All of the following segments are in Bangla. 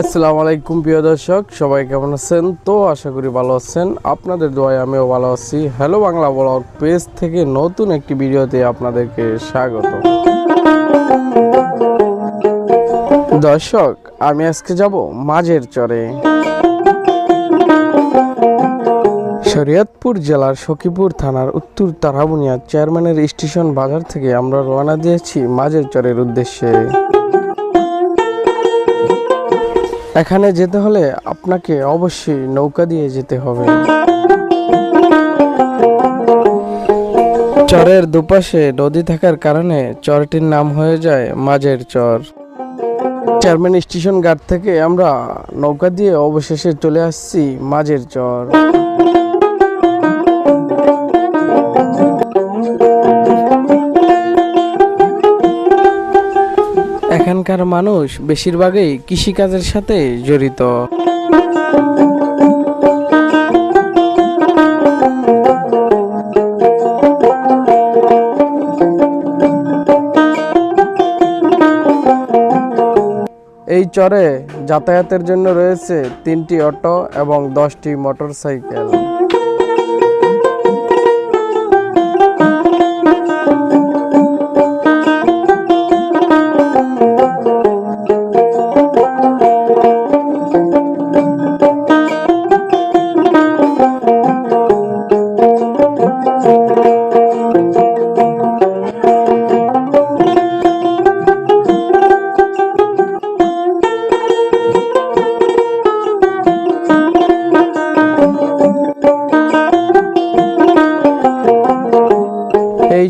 আসসালামু আলাইকুম, প্রিয় দর্শক। সবাই কেমন আছেন? তো আশা করি ভালো আছেন। আপনাদের দোয়ায় আমিও ভালো আছি। হ্যালো বাংলা ব্লগ পেজ থেকে নতুন একটি ভিডিওতে আপনাদেরকে স্বাগত। দর্শক, আমি আজকে যাব মাঝের চরে। শরীয়তপুর জেলার সখীপুর থানার উত্তর তারাবুনিয়া চেয়ারম্যানের স্টেশন বাজার থেকে আমরা রওনা দিয়েছি মাঝের চরের উদ্দেশ্যে। এখানে যেতে হলে আপনাকে অবশ্যই নৌকা দিয়ে যেতে হবে। চরের দুপাশে নদী থাকার কারণে চরটির নাম হয়ে যায় মাঝের চর। চেয়ারম্যান স্টেশন গার্ড থেকে আমরা নৌকা দিয়ে অবশেষে চলে আসছি মাঝের চর। মানুষ বেশিরভাগই কৃষিকাজের সাথে জড়িত। এই চরে যাতায়াতের জন্য রয়েছে তিনটি অটো এবং দশটি মোটরসাইকেল।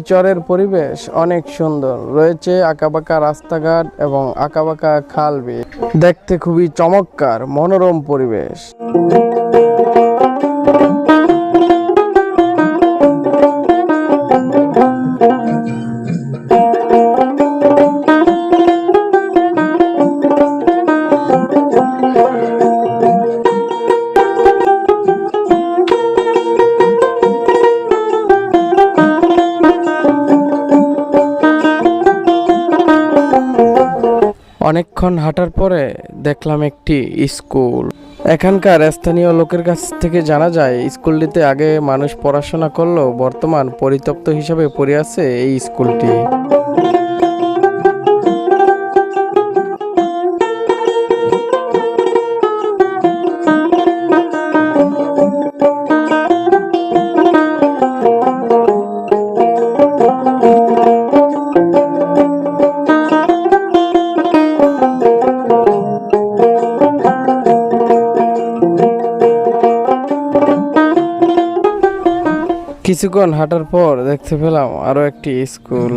চরের পরিবেশ অনেক সুন্দর। রয়েছে আঁকাবাঁকা রাস্তাঘাট এবং আঁকাবাঁকা খাল দেখতে খুবই চমৎকার, মনোরম পরিবেশ। অনেকক্ষণ হাঁটার পরে দেখলাম একটি স্কুল। এখানকার স্থানীয় লোকের কাছ থেকে জানা যায়, স্কুলটিতে আগে মানুষ পড়াশোনা করলেও বর্তমান পরিত্যক্ত হিসাবে পড়ে আছে এই স্কুলটি। কিছুক্ষণ হাঁটার পর দেখতে পেলাম আরও একটি স্কুল।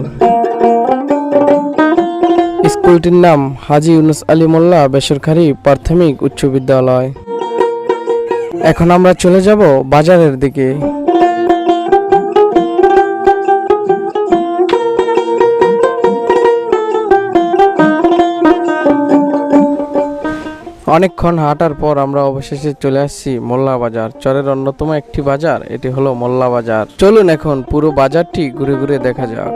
স্কুলটির নাম হাজি ইউনুস আলী মোল্লা বেসরকারি প্রাথমিক উচ্চ বিদ্যালয়। এখন আমরা চলে যাব বাজারের দিকে। অনেকক্ষণ হাঁটার পর আমরা অবশেষে চলে আসছি মোল্লা বাজার, চরের অন্যতম একটি বাজার, এটি হলো মোল্লা বাজার। চলুন এখন পুরো বাজারটি ঘুরে ঘুরে দেখা যাক।